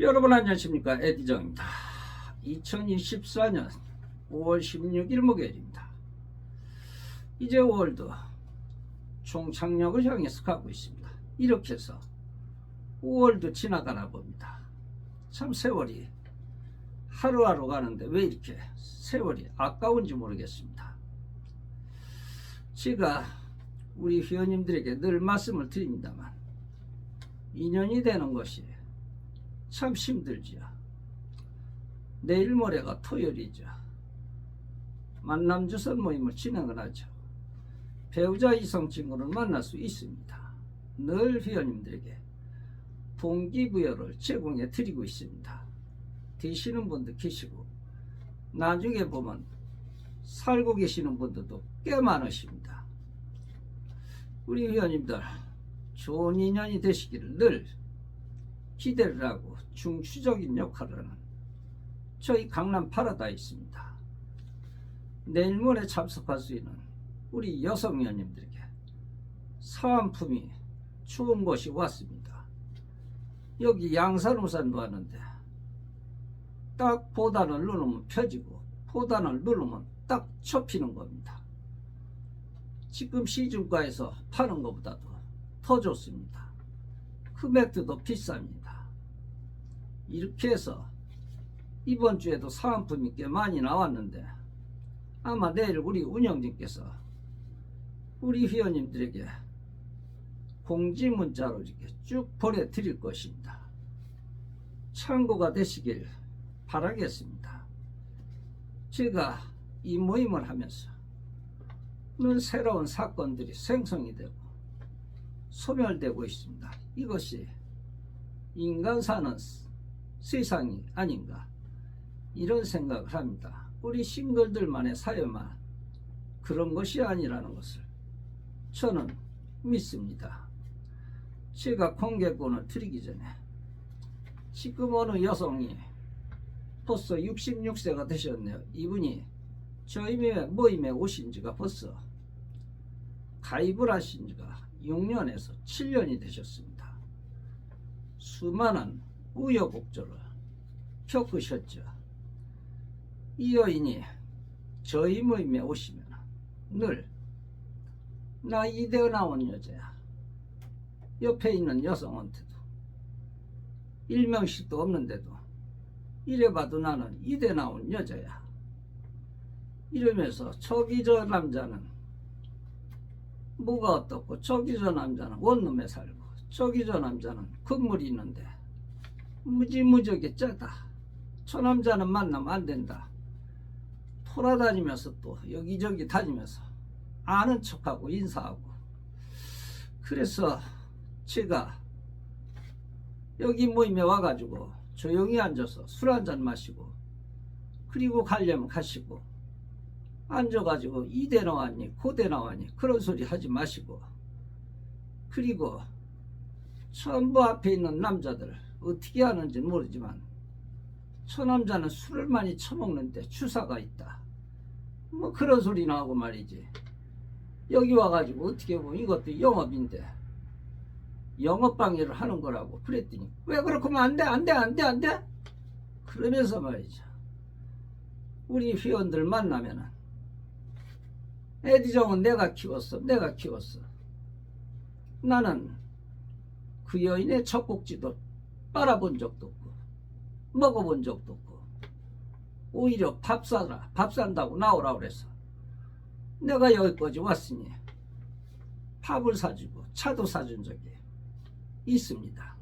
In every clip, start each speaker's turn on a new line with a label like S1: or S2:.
S1: 여러분 안녕하십니까? 에디정입니다. 2024년 5월 16일 목요일입니다. 이제 5월도 총창력을 향해서 가고 있습니다. 이렇게 해서 5월도 지나가나 봅니다. 참 세월이 하루하루 가는데 왜 이렇게 세월이 아까운지 모르겠습니다. 제가 우리 회원님들에게 늘 말씀을 드립니다만 인연이 되는 것이 참 힘들지요. 내일 모레가 토요일이죠. 만남주선 모임을 진행을 하죠. 배우자 이성 친구를 만날 수 있습니다. 늘 회원님들에게 동기부여를 제공해 드리고 있습니다. 되시는 분도 계시고 나중에 보면 살고 계시는 분들도 꽤 많으십니다. 우리 회원님들 좋은 인연이 되시기를 늘 기대를 하고 중추적인 역할을 하는 저희 강남 파라다이스입니다. 내일 모레 참석할 수 있는 우리 여성 회원님들에게 사은품이 좋은 곳이 왔습니다. 여기 양산우산도 왔는데 딱 보단을 누르면 펴지고 보단을 누르면 딱 접히는 겁니다. 지금 시중가에서 파는 것보다도 더 좋습니다. 금액도 비쌉니다. 이렇게 해서 이번 주에도 사은품이 꽤 많이 나왔는데 아마 내일 우리 운영진께서 우리 회원님들에게 공지 문자로 이렇게 쭉 보내드릴 것입니다. 참고가 되시길 바라겠습니다. 제가 이 모임을 하면서 는 새로운 사건들이 생성이 되고 소멸되고 있습니다. 이것이 인간 사는 세상이 아닌가 이런 생각을 합니다. 우리 싱글들만의 사회만 그런 것이 아니라는 것을 저는 믿습니다. 제가 공개권을 드리기 전에 지금 어느 여성이 벌써 66세가 되셨네요. 이분이 저희 모임에 오신 지가 벌써 가입을 하신 지가 6년에서 7년이 되셨습니다. 수많은 우여곡절을 겪으셨죠. 이 여인이 저희 모임에 오시면 늘 나 이대어 나온 여자야. 옆에 있는 여성한테도 일명씩도 없는데도 이래봐도 나는 이대 나온 여자야. 이러면서 저기 저 남자는 뭐가 어떻고 저기 저 남자는 원룸에 살고 저기 저 남자는 건물이 있는데 무지무지하게 짜다. 저 남자는 만나면 안 된다. 돌아다니면서 또 여기저기 다니면서 아는 척하고 인사하고 그래서 제가 여기 모임에 와가지고 조용히 앉아서 술 한잔 마시고 그리고 가려면 가시고 앉아가지고 이대 나왔니 고대 나왔니 그런 소리 하지 마시고 그리고 전부 앞에 있는 남자들 어떻게 하는지 모르지만 저 남자는 술을 많이 처먹는데 주사가 있다. 뭐 그런 소리 나오고 말이지. 여기 와가지고 어떻게 보면 이것도 영업인데 영업 방해를 하는 거라고 그랬더니 왜 그렇게 하면 안 돼 안 돼 안 돼 안 돼? 그러면서 말이죠. 우리 회원들 만나면은 에디정은 내가 키웠어 내가 키웠어. 나는 그 여인의 젖꼭지도 빨아본 적도 없고 먹어본 적도 없고 오히려 밥 사라 밥 산다고 나오라 그래서 내가 여기까지 왔으니 밥을 사주고 차도 사준 적이 있습니다.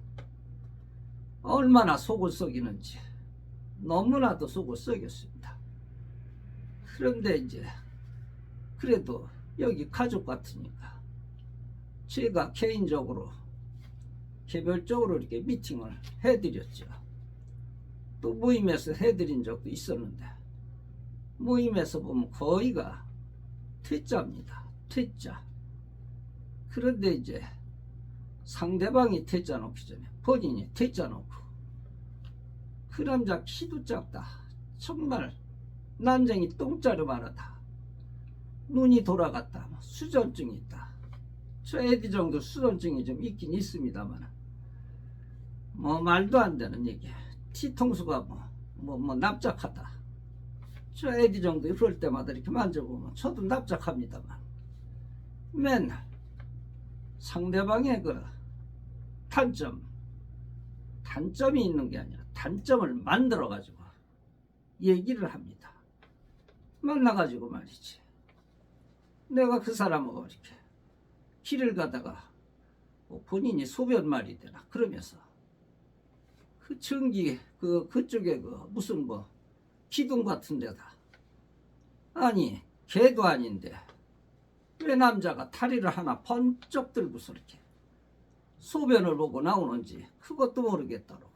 S1: 얼마나 속을 썩이는지 너무나도 속을 썩였습니다. 그런데 이제 그래도 여기 가족 같으니까 제가 개인적으로 개별적으로 이렇게 미팅을 해드렸죠. 또 모임에서 해드린 적도 있었는데 모임에서 보면 거의가 퇴짜입니다. 퇴짜. 그런데 이제 상대방이 퇴짜 놓기 전에 본인이 퇴짜 놓고 그 남자 키도 작다. 정말 난쟁이 똥자루 말하다. 눈이 돌아갔다. 뭐 수전증이 있다. 저 애디 정도 수전증이 좀 있긴 있습니다만 뭐 말도 안 되는 얘기. 뒤통수가 뭐, 뭐, 뭐 납작하다. 저 에디 정도 이럴 때마다 이렇게 만져보면 저도 납작합니다만 맨날 상대방의 그 단점, 단점이 있는 게 아니라 단점을 만들어 가지고 얘기를 합니다. 만나 가지고 말이지. 내가 그 사람하고 이렇게 길을 가다가 뭐 본인이 소변 말이 되나 그러면서 그 전기 그 그쪽에 그 무슨 뭐 기둥 같은 데다. 아니 개도 아닌데 왜 남자가 다리를 하나 번쩍 들고서 이렇게 소변을 보고 나오는지 그것도 모르겠다고.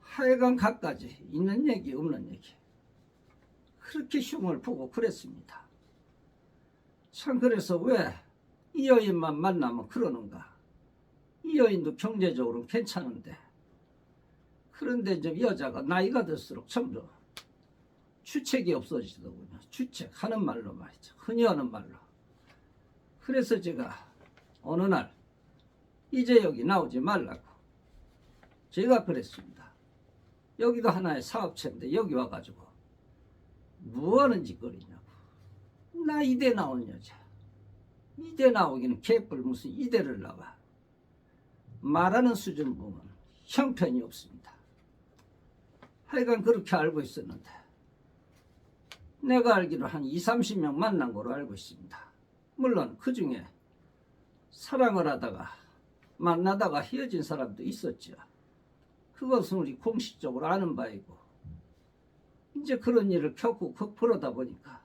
S1: 하여간 갖가지 있는 얘기 없는 얘기. 그렇게 흉을 보고 그랬습니다. 참 그래서 왜 이 여인만 만나면 그러는가? 이 여인도 경제적으로 괜찮은데 그런데 이제 여자가 나이가 들수록 점점 주책이 없어지더군요. 주책 하는 말로 말이죠. 흔히 하는 말로. 그래서 제가 어느 날 이제 여기 나오지 말라고 제가 그랬습니다. 여기도 하나의 사업체인데 여기 와가지고 뭐 하는 짓거리냐고. 나 이대 나온 여자. 이대 나오기는 개뿔 무슨 이대를 나와. 말하는 수준 보면 형편이 없습니다. 하여간 그렇게 알고 있었는데 내가 알기로 한 2, 30명 만난 거로 알고 있습니다. 물론 그 중에 사랑을 하다가 만나다가 헤어진 사람도 있었죠. 그것은 우리 공식적으로 아는 바이고 이제 그런 일을 겪고 극복하다 보니까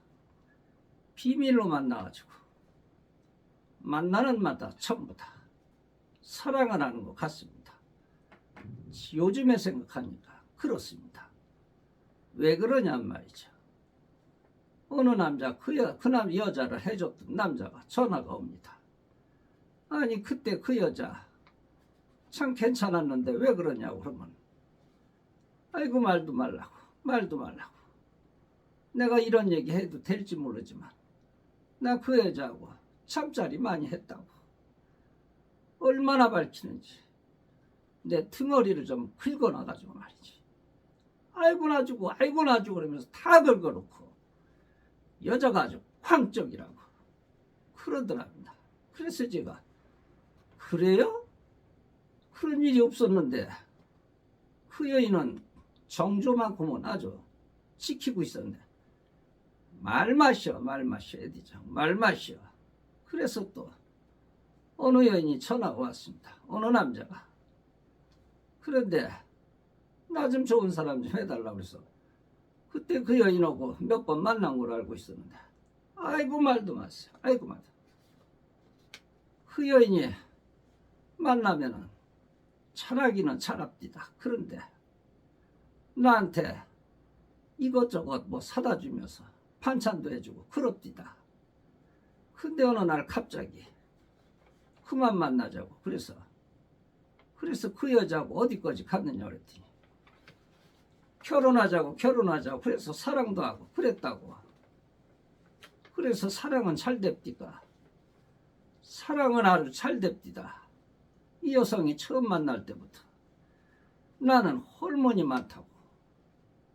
S1: 비밀로 만나가지고 만나는 마다 전부 다 사랑을 하는 것 같습니다. 요즘에 생각하니까 그렇습니다. 왜 그러냔 말이죠. 어느 남자 그, 여, 그 남, 여자를 해줬던 남자가 전화가 옵니다. 아니 그때 그 여자 참 괜찮았는데 왜 그러냐고 그러면 아이고 말도 말라고 말도 말라고 내가 이런 얘기 해도 될지 모르지만 나 그 여자하고 잠자리 많이 했다고 얼마나 밝히는지 내 등어리를 좀 긁어놔가지고 말이지 아이고 나주고 아이고 나주고 그러면서 다 긁어놓고 여자가 아주 광적이라고 그러더랍니다. 그래서 제가 그래요? 그런 일이 없었는데 그 여인은 정조만큼은 아주 지키고 있었네. 말 마셔, 말 마셔, 에디장, 말 마셔. 그래서 또 어느 여인이 전화가 왔습니다. 어느 남자가. 그런데 나 좀 좋은 사람 좀 해달라고 그래서 그때 그 여인하고 몇 번 만난 걸로 알고 있었는데 아이고 말도 마세요. 아이고 말도. 그 여인이 만나면은 차라기는 차랍디다. 그런데 나한테 이것저것 뭐 사다 주면서 반찬도 해주고 그럽디다. 근데 어느 날 갑자기 그만 만나자고 그래서 그래서 그 여자하고 어디까지 갔느냐 그랬더니 결혼하자고 결혼하자고. 그래서 사랑도 하고 그랬다고. 그래서 사랑은 잘 됩디까 사랑은 아주 잘 됩디다. 이 여성이 처음 만날 때부터. 나는 호르몬이 많다고.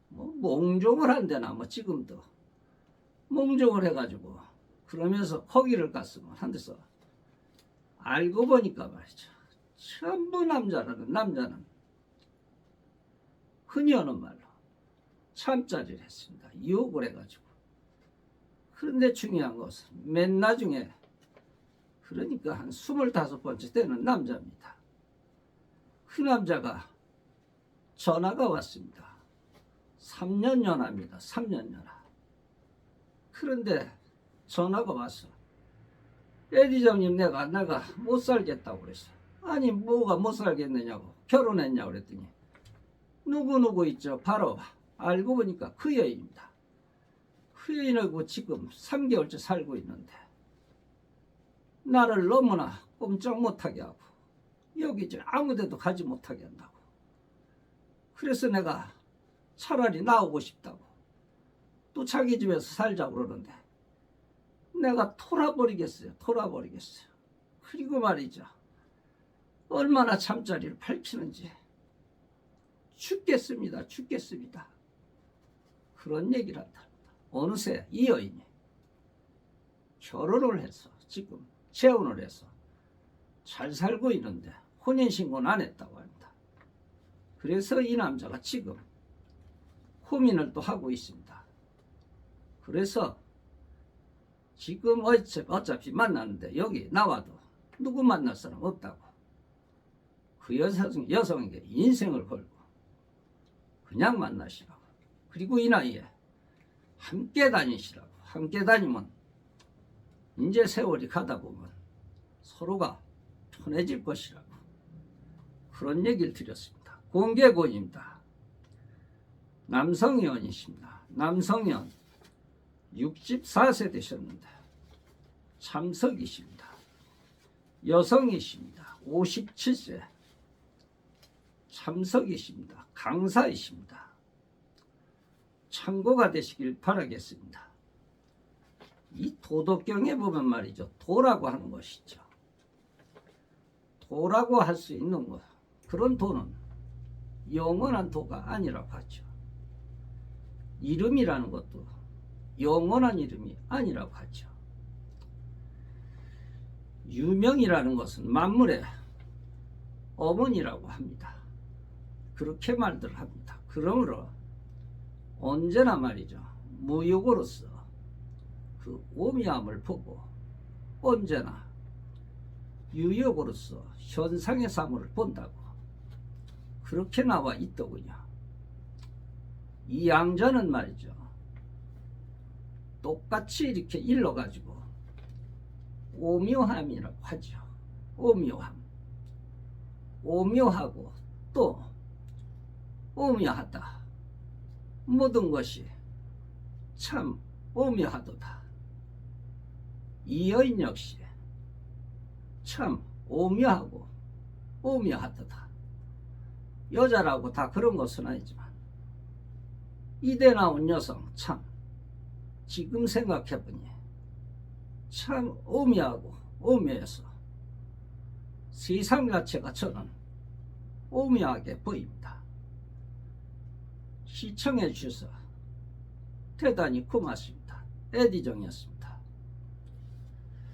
S1: 뭐 몽종을 한대나 뭐 지금도. 몽종을 해가지고. 그러면서 거기를 갔으면 한 데서. 알고 보니까 말이죠. 전부 남자라는 남자는 흔히 하는 말로 참자리를 했습니다. 유혹을 해가지고. 그런데 중요한 것은 맨 나중에 그러니까 한 스물다섯 번째 되는 남자입니다. 그 남자가 전화가 왔습니다. 3년 연하입니다. 3년 연하. 그런데 전화가 왔어. 에디정님 내가 내가 못 살겠다고 그랬어. 아니 뭐가 못 살겠느냐고 결혼했냐고 그랬더니 누구누구 있죠. 바로 알고 보니까 그 여인입니다. 그 여인하고 지금 3개월째 살고 있는데 나를 너무나 꼼짝 못하게 하고 여기저기 아무데도 가지 못하게 한다고. 그래서 내가 차라리 나오고 싶다고. 또 자기 집에서 살자고 그러는데 내가 돌아버리겠어요. 돌아버리겠어요. 그리고 말이죠. 얼마나 잠자리를 밝히는지 죽겠습니다. 죽겠습니다. 그런 얘기를 한답니다. 어느새 이 여인이 결혼을 해서 지금 재혼을 해서 잘 살고 있는데 혼인신고는 안 했다고 합니다. 그래서 이 남자가 지금 고민을 또 하고 있습니다. 그래서 지금 어차피, 만나는데 여기 나와도 누구 만날 사람 없다고 그 여성, 여성에게 인생을 걸고 그냥 만나시라고 그리고 이 나이에 함께 다니시라고 함께 다니면 이제 세월이 가다 보면 서로가 편해질 것이라고 그런 얘기를 드렸습니다. 공개고입니다. 남성 의원이십니다. 남성 의원 64세 되셨는데 참석이십니다. 여성이십니다. 57세 참석이십니다. 강사이십니다. 참고가 되시길 바라겠습니다. 이 도덕경에 보면 말이죠. 도라고 하는 것이죠. 도라고 할 수 있는 것. 그런 도는 영원한 도가 아니라고 하죠. 이름이라는 것도 영원한 이름이 아니라고 하죠. 유명이라는 것은 만물의 어머니라고 합니다. 그렇게 말들 합니다. 그러므로 언제나 말이죠. 무역으로서 그 오미함을 보고 언제나 유역으로서 현상의 사물을 본다고 그렇게 나와 있더군요. 이 양자는 말이죠. 똑같이 이렇게 일러가지고 오묘함이라고 하죠. 오묘함. 오묘하고 또 오묘하다. 모든 것이 참 오묘하도다. 이 여인 역시 참 오묘하고 오묘하도다. 여자라고 다 그런 것은 아니지만 이대 나온 여성 참 지금 생각해보니 참 오묘하고 오묘해서 세상 자체가 저는 오묘하게 보입니다. 시청해 주셔서 대단히 고맙습니다. 에디정이었습니다.